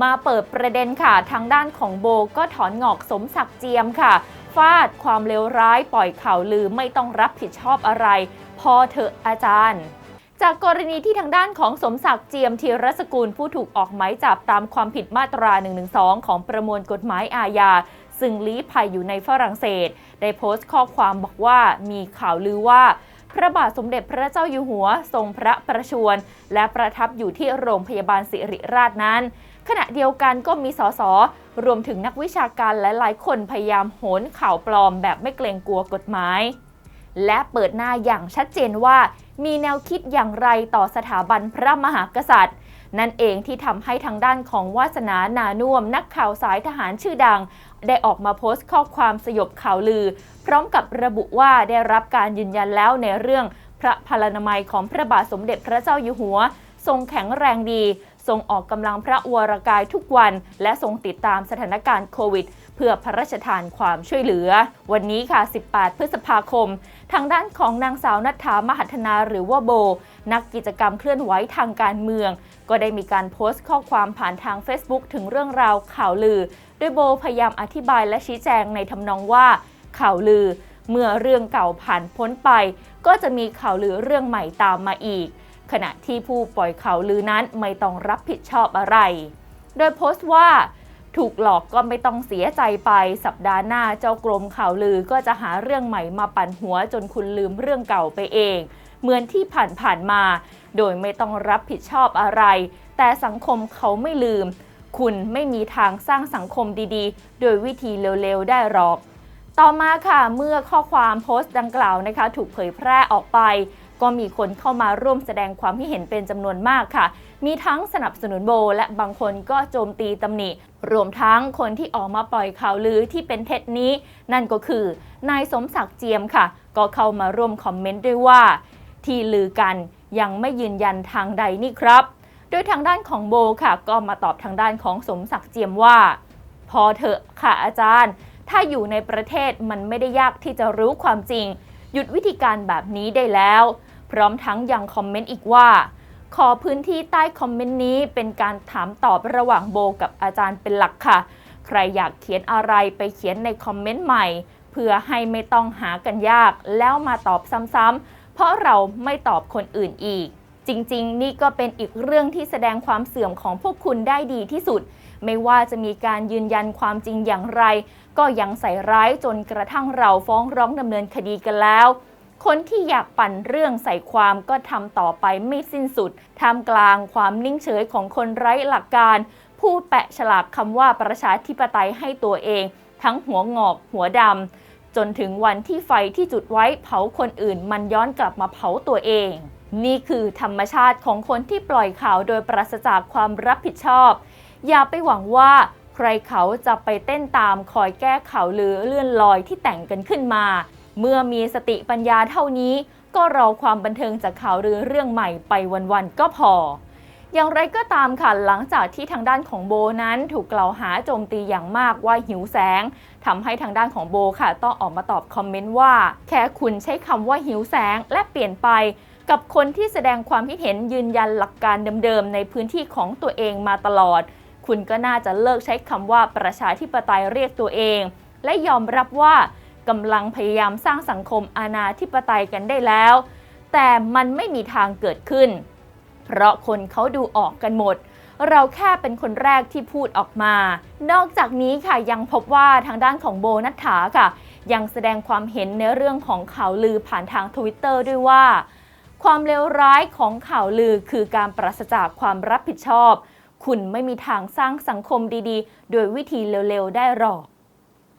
มาเปิดประเด็นค่ะ ทางด้านของโบก็ถอนงอกสมศักดิ์เจียมค่ะฟาดความเลวร้ายปล่อยข่าวลือไม่ต้องรับผิดชอบอะไร พอเถอะอาจารย์ จากกรณีที่ทางด้านของสมศักดิ์เจียมธีรสกุลผู้ถูกออกหมายจับตามความผิดมาตรา 112 ของประมวลกฎหมายอาญาซึ่งลี้ภัยอยู่ในฝรั่งเศส ได้โพสต์ข้อความบอกว่ามีข่าวลือว่า พระบาทสมเด็จพระเจ้าอยู่หัวทรงพระประชวรและประทับอยู่ที่โรงพยาบาลสิริราชนั้น ขณะเดียวกันก็มีสสรวมถึงนักวิชาการและหลายคนพยายามโหนข่าวปลอมแบบไม่เกรงกลัวกฎหมาย และเปิดหน้าอย่างชัดเจนว่า มีแนวคิดอย่างไรต่อสถาบันพระมหากษัตริย์ นั่นเองที่ทำให้ทางด้านของวาสนานานุ่มนักข่าวสายทหารชื่อดัง ได้ออกมาโพสต์ข้อความสยบข่าวลือ พร้อมกับระบุว่าได้รับการยืนยันแล้วในเรื่องพระพลานามัยของพระบาทสมเด็จพระเจ้าอยู่หัว ทรงแข็งแรงดี ทรงออกกำลังพระวรกายทุกวัน และทรงติดตามสถานการณ์โควิด เพื่อพระราชทานความช่วยเหลือ วันนี้ค่ะ 18 พฤษภาคม ทางด้านของนางสาวนัทธามหัฒนาหรือว่าโบ นักกิจกรรมเคลื่อนไหวทางการเมือง ก็ได้มีการโพสต์ข้อความผ่านทาง Facebook ถึงเรื่องราวข่าวลือ โดยโบพยายามอธิบายและชี้แจงในทำนองว่าข่าวลือ เมื่อเรื่องเก่าผ่านพ้นไป ก็จะมีข่าวลือเรื่องใหม่ตามมาอีก ขณะที่ผู้ปล่อยข่าวลือนั้นไม่ต้องรับผิดชอบอะไร โดยโพสต์ว่าถูกหลอกก็ไม่ต้องเสียใจไปสัปดาห์หน้าเจ้ากรมข่าวลือก็จะหาเรื่องใหม่มาปั่นหัวจนคุณลืมเรื่องเก่าไปเอง เหมือนที่ผ่านๆมา โดยไม่ต้องรับผิดชอบอะไร แต่สังคมเขาไม่ลืม คุณไม่มีทางสร้างสังคมดีๆ โดยวิธีเร็วๆ ได้หรอก ต่อมาค่ะเมื่อข้อความโพสต์ดังกล่าวนะคะ ถูกเผยแพร่ออกไป ก็มีคนเข้ามาร่วมแสดงความคิดเห็นเป็นจำนวนมากค่ะ มีทั้งสนับสนุนโบ และบางคนก็โจมตีตำหนิ รวมทั้งคนที่ออกมาปล่อยข่าวลือที่เป็นเท็จนี้ นั่นก็คือนายสมศักดิ์เจียมค่ะ ก็เข้ามาร่วมคอมเมนต์ด้วยว่า ที่ลือกันยังไม่ยืนยันทางใดนี่ครับ โดยทางด้านของโบค่ะ ก็มาตอบทางด้านของสมศักดิ์เจียมว่า พอเถอะค่ะอาจารย์ ถ้าอยู่ในประเทศมันไม่ได้ยากที่จะรู้ความจริง หยุดวิธีการแบบนี้ได้แล้ว พร้อมทั้งยังคอมเมนต์อีกว่า ขอพื้นที่ใต้คอมเมนต์นี้เป็นการถามตอบระหว่างโบกับอาจารย์เป็นหลักค่ะ ใครอยากเขียนอะไรไปเขียนในคอมเมนต์ใหม่ เพื่อให้ไม่ต้องหากันยากแล้วมาตอบซ้ำๆเพราะเราไม่ตอบคนอื่นอีก จริง ๆ นี่ก็เป็นอีกเรื่องที่แสดงความเสื่อมของพวกคุณได้ดีที่สุด ไม่ว่าจะมีการยืนยันความจริงอย่างไร ก็ยังใส่ร้ายจนกระทั่งเราฟ้องร้องดำเนินคดีกันแล้ว คนที่อยากปั่นเรื่องใส่ความก็ทำต่อไปไม่สิ้นสุดท่ามกลางความนิ่งเฉยของคนไร้หลักการ ผู้แปะฉลากคำว่าประชาธิปไตยให้ตัวเอง ทั้งหัวงอก หัวดำจนถึงวันที่ไฟที่จุดไว้เผาคนอื่นมันย้อนกลับมาเผาตัวเอง นี่คือธรรมชาติของคนที่ปล่อยข่าวโดยปราศจากความรับผิดชอบ อย่าไปหวังว่าใครเขาจะไปเต้นตามคอยแก้ข่าวลือเลื่อนลอยที่แต่งกันขึ้นมา เมื่อมีสติปัญญาเท่านี้ ก็รอความบันเทิงจากข่าวลือเรื่องใหม่ไปวันๆก็พอ อย่างไรก็ตามค่ะหลังจากที่ทางด้านของโบนั้นถูกกล่าวหาโจมตีอย่างมากว่าหิวแสงทำให้ทางด้านของโบค่ะต้องออกมาตอบคอมเมนต์ว่า แค่คุณใช้คำว่าหิวแสงและเปลี่ยนไป กับคนที่แสดงความคิดเห็นยืนยันหลักการเดิมๆในพื้นที่ของตัวเองมาตลอด คุณก็น่าจะเลิกใช้คำว่าประชาธิปไตยเรียกตัวเอง และยอมรับว่ากำลังพยายามสร้างสังคมอาณาธิปไตยกันได้แล้ว แต่มันไม่มีทางเกิดขึ้น เพราะคนเขาดูออกกันหมด เราแค่เป็นคนแรกที่พูดออกมา นอกจากนี้ค่ะยังพบว่าทางด้านของโบนัฐถาค่ะ ยังแสดงความเห็นในเรื่องของข่าวลือผ่านทางทวิตเตอร์ด้วยว่า ความเลวร้ายของข่าวลือคือการปราศจากความรับผิดชอบ คุณไม่มีทางสร้างสังคมดีๆ โดยวิธีเร็วๆ ได้หรอก